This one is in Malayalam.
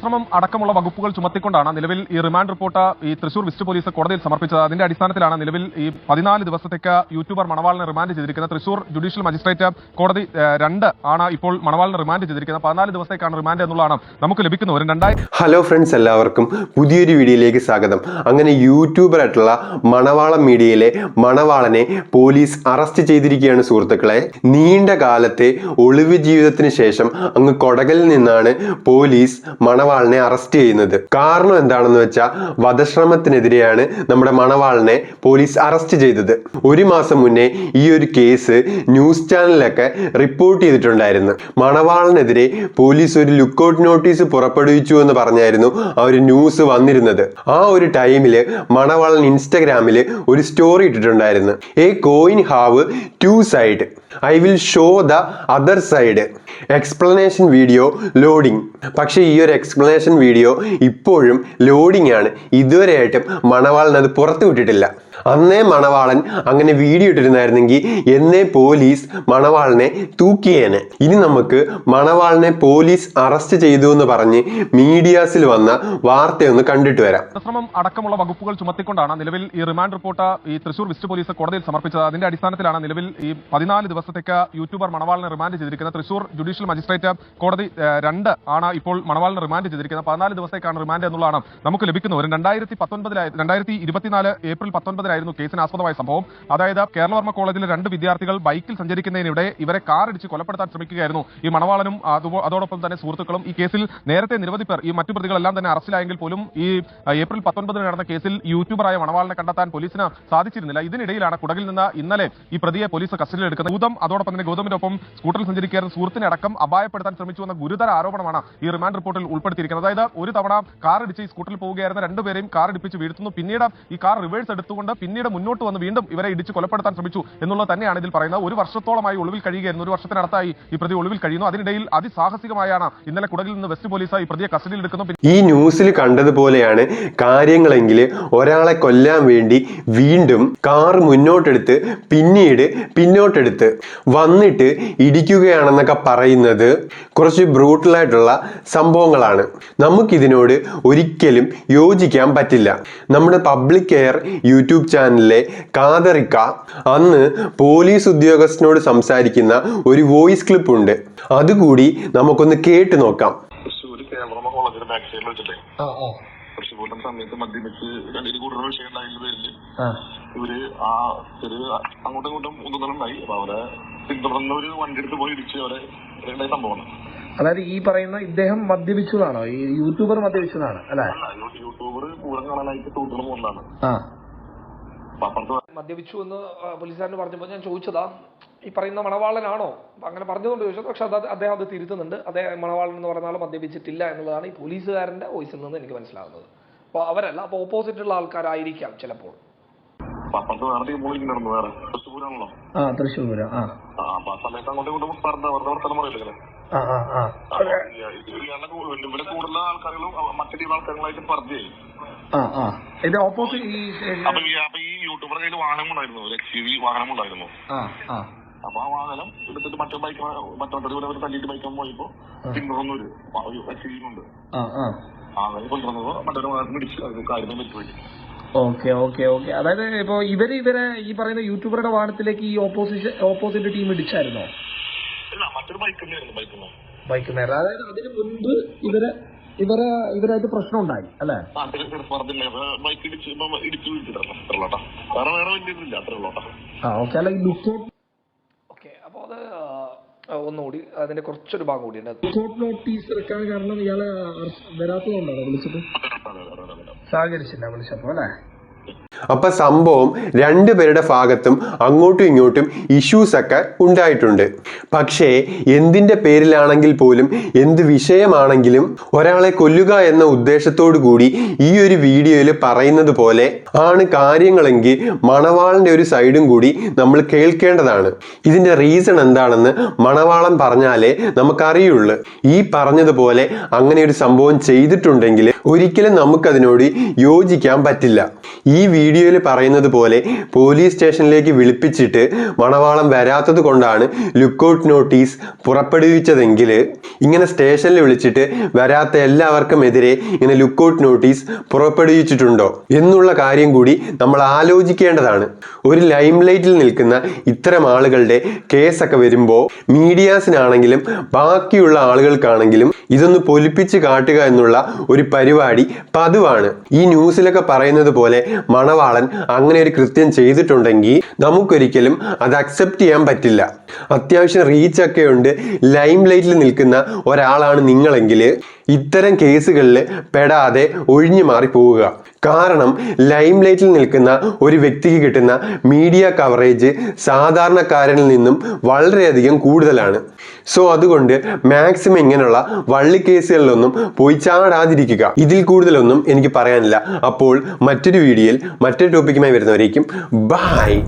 ശ്രമം അടക്കമുള്ള വകുപ്പുകൾ ചുമത്തിക്കൊണ്ടാണ് നിലവിൽ ഈ റിമാൻഡ് റിപ്പോർട്ട് ഈ തൃശൂർ വിസ്റ്റ് പോലീസ് കോടതിയിൽ സമർപ്പിച്ചത്. അതിന്റെ അടിസ്ഥാനത്തിലാണ് നിലവിൽ ഈ പതിനാല് ദിവസത്തേക്ക് യൂട്യൂബർ മണവാളിനെ റിമാൻഡ് ചെയ്തിരിക്കുന്നത്. തൃശൂർ ജുഡീഷ്യൽ മജിസ്ട്രേറ്റ് കോടതി രണ്ട് ആണ് ഇപ്പോൾ മണവാളിനെ റിമാൻഡ് ചെയ്തിരിക്കുന്നത്. പതിനാല് ദിവസത്തേക്കാണ് റിമാൻഡ് എന്നുള്ളതാണ് നമുക്ക് ലഭിക്കുന്ന ഒരു രണ്ടായി ഹലോ ഫ്രണ്ട്സ് എല്ലാവർക്കും പുതിയൊരു വീഡിയോയിലേക്ക് സ്വാഗതം. അങ്ങനെ യൂട്യൂബർ യൂട്യൂബറായിട്ടുള്ള മണവാളം മീഡിയയിലെ മണവാളനെ പോലീസ് അറസ്റ്റ് ചെയ്തിരിക്കുകയാണ് സുഹൃത്തുക്കളെ. നീണ്ട കാലത്തെ ഒളിവ് ജീവിതത്തിന് ശേഷം അങ്ങ് കൊടകലിൽ നിന്നാണ് പോലീസ് മണവാളിനെ അറസ്റ്റ് ചെയ്യുന്നത്. കാരണം എന്താണെന്ന് വെച്ചാൽ വധശ്രമത്തിനെതിരെയാണ് നമ്മുടെ മണവാളിനെ പോലീസ് അറസ്റ്റ് ചെയ്തത്. ഒരു മാസം മുന്നേ ഈ ഒരു കേസ് ന്യൂസ് ചാനലിലൊക്കെ റിപ്പോർട്ട് ചെയ്തിട്ടുണ്ടായിരുന്നു. മണവാളിനെതിരെ പോലീസ് ഒരു ലുക്കൌട്ട് നോട്ടീസ് പുറപ്പെടുവിച്ചു എന്ന് പറഞ്ഞായിരുന്നു ആ ഒരു ന്യൂസ് വന്നിരുന്നത്. ആ ഒരു ടൈമിൽ മണവാളൻ ഇൻസ്റ്റഗ്രാമിൽ ഒരു സ്റ്റോറി ഇട്ടിട്ടുണ്ടായിരുന്നു. A coin have two side. I will show the other side explanation video loading പക്ഷേ ഈ ഒരു എക്സ്പ്ലനേഷൻ വീഡിയോ ഇപ്പോഴും ലോഡിംഗ് ആണ്. ഇതുവരെയായിട്ടും മണവാളിനത് പുറത്തു വിട്ടിട്ടില്ല. അന്നേ മണവാളൻ അങ്ങനെ വീഡിയോ ഇട്ടിരുന്നായിരുന്നെങ്കിൽ എന്നേ പോലീസ് മണവാളനെ തൂക്കിയേനെ. ഇനി നമുക്ക് മണവാളനെ പോലീസ് അറസ്റ്റ് ചെയ്തു എന്ന് പറഞ്ഞ് മീഡിയാസിൽ വന്ന വാർത്തയൊന്ന് കണ്ടിട്ട് വരാം. ശ്രമം അടക്കമുള്ള വകുപ്പുകൾ ചുമത്തിക്കൊണ്ടാണ് നിലവിൽ ഈ റിമാൻഡ് റിപ്പോർട്ട് ഈ തൃശൂർ വിസ്റ്റ് പോലീസ് കോടതിയിൽ സമർപ്പിച്ചത്. അതിന്റെ അടിസ്ഥാനത്തിലാണ് നിലവിൽ ഈ പതിനാല് ദിവസത്തേക്ക് യൂട്യൂബർ മണവാളിനെ റിമാൻഡ് ചെയ്തിരിക്കുന്നത്. തൃശൂർ ജുഡീഷ്യൽ മജിസ്ട്രേറ്റ് കോടതി രണ്ട് ആണ് ഇപ്പോൾ മണവാളിനെ റിമാൻഡ് ചെയ്തിരിക്കുന്നത്. പതിനാല് ദിവസത്തേക്കാണ് റിമാൻഡ് എന്നുള്ളതാണ് നമുക്ക് ലഭിക്കുന്നത്. രണ്ടായിരത്തി പത്തൊൻപതിലായി രണ്ടായിരത്തി ഇരുപത്തിനാല് ഏപ്രിൽ പത്തൊൻപതിലായിരുന്നു കേസിന് ആസ്പദമായ സംഭവം. അതായത് കേരളവർമ്മ കോളേജിലെ രണ്ട് വിദ്യാർത്ഥികൾ ബൈക്കിൽ സഞ്ചരിക്കുന്നതിനിടെ ഇവരെ കാർ അടിച്ച് കൊലപ്പെടുത്താൻ ശ്രമിക്കുകയായിരുന്നു. ഈ മണവാളനും അതോടൊപ്പം തന്നെ സുഹൃത്തുക്കളും ഈ കേസിൽ നേരത്തെ നിരവധി പേർ ഈ മറ്റു പ്രതികളെല്ലാം തന്നെ അറസ്റ്റിലായെങ്കിൽ പോലും ഈ ഏപ്രിൽ പത്തൊൻപതിന് നടന്ന കേസിൽ യൂട്യൂബറായ മണവാളനെ കണ്ടെത്താൻ പോലീസിന് സാധിച്ചിരുന്നില്ല. ഇതിനിടയിലാണ് കുടകിൽ നിന്ന് ഇന്നലെ ഈ പ്രതിയെ പോലീസ് കസ്റ്റഡിയിൽ എടുക്കുന്നത്. ഗൗതം അതോടൊപ്പം തന്നെ ഗൗതമിന്റെ ഒപ്പം സ്കൂട്ടറിൽ സഞ്ചരിക്കുന്ന സുഹൃത്തിനെ അടക്കം അപായപ്പെടുത്താൻ ശ്രമിച്ചുവെന്ന ഗുരുതര ആരോപണമാണ് ഈ റിമാൻഡ് റിപ്പോർട്ടിൽ ഉൾപ്പെടുത്തിയിരിക്കുന്നത്. അതായത് ഒരു തവണ കാർ ഇടിച്ച് ഈ സ്കൂട്ടറിൽ പോവുകയായിരുന്ന രണ്ടുപേരെയും കാർ ഇടിപ്പിച്ച് വീഴ്ത്തുന്നു. പിന്നീട് ഈ കാർ റിവേഴ്സ് എടുത്തുകൊണ്ട് പിന്നീട് മുന്നോട്ട് വന്ന് വീണ്ടും ഇവരെ ഇടിച്ച് കൊലപ്പെടുത്താൻ ശ്രമിച്ചു എന്നുള്ളത് തന്നെയാണ് ഇതിൽ പറയുന്നത്. ഒരു വർഷത്തോളമായി ഒളിവിൽ കഴിയുകയായിരുന്നു. ഒരു വർഷത്തിനടുത്തായി ഈ പ്രതി ഒളിവിൽ കഴിയുന്നു. അതിനിടയിൽ അതിസാഹസികമായാണ് ഇന്നലെ കുടകിൽ നിന്ന് വെസ്റ്റ് പോലീസ് ഈ പ്രതിയെ കസ്റ്റഡിയിൽ എടുക്കുന്നു. ഈ ന്യൂസിൽ കണ്ടതുപോലെയാണ് കാര്യങ്ങളെങ്കിൽ ഒരാളെ കൊല്ലാൻ വേണ്ടി വീണ്ടും കാർ മുന്നോട്ടെടുത്ത് പിന്നീട് പിന്നോട്ടെടുത്ത് വന്നിട്ട് ഇടിക്കുകയാണെന്നൊക്കെ പറയുന്നത് കുറച്ച് ബ്രൂട്ടലായിട്ടുള്ള സംഭവങ്ങളാണ്. നമുക്കിതിനോട് ഒരിക്കലും യോജിക്കാൻ പറ്റില്ല. നമ്മുടെ പബ്ലിക് കെയർ യൂട്യൂബ് ചാനലിലെ കാതറിക്ക അന്ന് പോലീസ് ഉദ്യോഗസ്ഥനോട് സംസാരിക്കുന്ന ഒരു വോയിസ് ക്ലിപ്പ് ഉണ്ട്. അതുകൂടി നമുക്കൊന്ന് കേട്ടു നോക്കാം. തൃശ്ശൂരിന്റെ സമയത്ത് മദ്യപിച്ച് രണ്ടിന് കൂടുതൽ വിഷയം ഉണ്ടായതിന്റെ പേരിൽ. ഇവർ ആ ചെറിയ അങ്ങോട്ടും ഇങ്ങോട്ടും ഉന്തുന്നുണ്ടായി അപ്പൊ അവരെ പിന്തുടർന്ന് ഒരു വണ്ടി എടുത്ത് പോയി ഇടിച്ച് അവരെ ഉണ്ടായ സംഭവമാണ്. അതായത് ഈ പറയുന്ന ഇദ്ദേഹം മദ്യപിച്ചതാണോ? ഈ യൂട്യൂബർ മദ്യപിച്ചതാണ് അല്ലെ? യൂട്യൂബർ കൂടെ കാണാനായിട്ട് തൂക്കണം പോകുന്നതാണ്. മദ്യപിച്ചു എന്ന് പോലീസുകാരന് പറഞ്ഞപ്പോൾ ഞാൻ ചോദിച്ചതാ ഈ പറയുന്ന മണവാളനാണോ? അങ്ങനെ പറഞ്ഞതുകൊണ്ട് ചോദിച്ചത് പക്ഷെ അത് അദ്ദേഹം അത് തിരുത്തുന്നുണ്ട്. അദ്ദേഹം മണവാളൻ എന്ന് പറഞ്ഞാൽ ആൾ മദ്യപിച്ചിട്ടില്ല എന്നുള്ളതാണ് ഈ പോലീസുകാരന്റെ വോയിസിൽ നിന്ന് എനിക്ക് മനസ്സിലാകുന്നത് അപ്പോൾ അവരല്ല അപ്പോൾ ഓപ്പോസിറ്റ് ഉള്ള ആൾക്കാരായിരിക്കാം ചിലപ്പോൾ. അപ്പൊ ആ തൃശ്ശൂർ ആ. അപ്പൊ സമയത്ത് അങ്ങോട്ടും ഇങ്ങോട്ടും പറഞ്ഞ വർത്തമാനം പറയില്ലേ? ആ ആ ആ. അപ്പൊ ഇയാളുടെ കൂ- ഇവരെ കൂടുതലുള്ള ആൾക്കാരും അവ- മറ്റു ടീം ആൾക്കാരുമായിട്ട് പറഞ്ഞു ഇത് ഓപ്പോസിറ്റ് ഈ അപ്പൊ ഈ അപ്പൊ ഈ യൂട്യൂബറുടെ കയ്യിൽ വാഹനം ഒരു എക്സ് യു വി വാഹനം ആ ആ. അപ്പൊ ആ വാഹനം എടുത്തിട്ട് മറ്റേ ബൈക്ക് മറ്റൊരു കൂടെ അവർ തല്ലിയിട്ട് ബൈക്കാൻ പോയപ്പോ പിന്തുടർന്നൊരു ഉണ്ട് ആ ആ അങ്ങനെ കൊണ്ടുവന്നപ്പോ മറ്റൊരു വാഹനം പിടിച്ച് അത് കാര്യമേ പറ്റുപോയി ഓക്കെ ഓക്കെ ഓക്കെ. അതായത് ഇപ്പൊ ഇവർ ഇവരെ ഈ പറയുന്ന യൂട്യൂബറുടെ വാഹനത്തിലേക്ക് ഈ ഓപ്പോസിഷൻ ഓപ്പോസിറ്റ് ടീം ഇടിച്ചായിരുന്നോ? മറ്റൊരു ബൈക്ക് തന്നെയായിരുന്നു ബൈക്ക് ബൈക്ക് നേരെ. അതായത് അതിന് മുൻപ് ഇവരെ ഇവരെ ഇവരായിട്ട് പ്രശ്നം ഉണ്ടായി അല്ലെ ബൈക്ക് ഇടിച്ച് ഇടിച്ച് വേറെ വലിയ ആ ഓക്കെ അല്ല ഓക്കെ അപ്പോൾ അത് ഒന്നുകൂടി അതിന്റെ കുറച്ചൊരു ഭാഗം കൂടി ഉണ്ട് നോട്ടീസ് ഇറക്കാൻ കാരണം ഇയാളെ വരാത്തതുകൊണ്ടാണോ വിളിച്ചത്? സഹകരിച്ചില്ല വിളിച്ചപ്പോ അല്ലേ? അപ്പൊ സംഭവം രണ്ടുപേരുടെ ഭാഗത്തും അങ്ങോട്ടും ഇങ്ങോട്ടും ഇഷ്യൂസ് ഒക്കെ ഉണ്ടായിട്ടുണ്ട്. പക്ഷേ എന്തിന്റെ പേരിലാണെങ്കിൽ പോലും എന്ത് വിഷയമാണെങ്കിലും ഒരാളെ കൊല്ലുക എന്ന ഉദ്ദേശത്തോടു കൂടി ഈ ഒരു വീഡിയോയിൽ പറയുന്നത് പോലെ ആണ് കാര്യങ്ങളെങ്കിൽ മണവാളന്റെ ഒരു സൈഡും കൂടി നമ്മൾ കേൾക്കേണ്ടതാണ്. ഇതിന്റെ റീസൺ എന്താണെന്ന് മണവാളം പറഞ്ഞാലേ നമുക്കറിയുള്ളൂ. ഈ പറഞ്ഞതുപോലെ അങ്ങനെ ഒരു സംഭവം ചെയ്തിട്ടുണ്ടെങ്കിൽ ഒരിക്കലും നമുക്കതിനോട് യോജിക്കാൻ പറ്റില്ല. ഈ വീഡിയോയിൽ പറയുന്നത് പോലെ പോലീസ് സ്റ്റേഷനിലേക്ക് വിളിപ്പിച്ചിട്ട് മണവാളം വരാത്തത് കൊണ്ടാണ് ലുക്കൗട്ട് നോട്ടീസ് പുറപ്പെടുവിച്ചതെങ്കിൽ ഇങ്ങനെ സ്റ്റേഷനിൽ വിളിച്ചിട്ട് വരാത്ത എല്ലാവർക്കും എതിരെ ഇങ്ങനെ ലുക്കൌട്ട് നോട്ടീസ് പുറപ്പെടുവിച്ചിട്ടുണ്ടോ എന്നുള്ള കാര്യം കൂടി നമ്മൾ ആലോചിക്കേണ്ടതാണ്. ഒരു ലൈംലൈറ്റിൽ നിൽക്കുന്ന ഇത്തരം ആളുകളുടെ കേസൊക്കെ വരുമ്പോൾ മീഡിയാസിനാണെങ്കിലും ബാക്കിയുള്ള ആളുകൾക്കാണെങ്കിലും ഇതൊന്ന് പൊലിപ്പിച്ച് കാട്ടുക എന്നുള്ള ഒരു പരിപാടി പതിവാണ്. ഈ ന്യൂസിലൊക്കെ പറയുന്നത് പോലെ മണവാളൻ അങ്ങനെ ഒരു കൃത്യം ചെയ്തിട്ടുണ്ടെങ്കിൽ നമുക്കൊരിക്കലും അത് അക്സെപ്റ്റ് ചെയ്യാൻ പറ്റില്ല. അത്യാവശ്യം റീച്ചൊക്കെ ഉണ്ട്. ലൈം ലൈറ്റിൽ നിൽക്കുന്ന ഒരാളാണ് നിങ്ങളെങ്കിൽ ഇത്തരം കേസുകളിൽ പെടാതെ ഒഴിഞ്ഞു മാറി പോവുക കാരണം ലൈം ലൈറ്റിൽ നിൽക്കുന്ന ഒരു വ്യക്തിക്ക് കിട്ടുന്ന മീഡിയ കവറേജ് സാധാരണക്കാരനിൽ നിന്നും വളരെയധികം കൂടുതലാണ്. സോ അതുകൊണ്ട് മാക്സിമം ഇങ്ങനെയുള്ള വള്ളിക്കേസുകളിലൊന്നും പോയി ചാടാതിരിക്കുക. ഇതിൽ കൂടുതലൊന്നും എനിക്ക് പറയാനില്ല. അപ്പോൾ മറ്റൊരു വീഡിയോയിൽ മറ്റൊരു ടോപ്പിക്കുമായി വരുന്നവരേക്കും ബായ്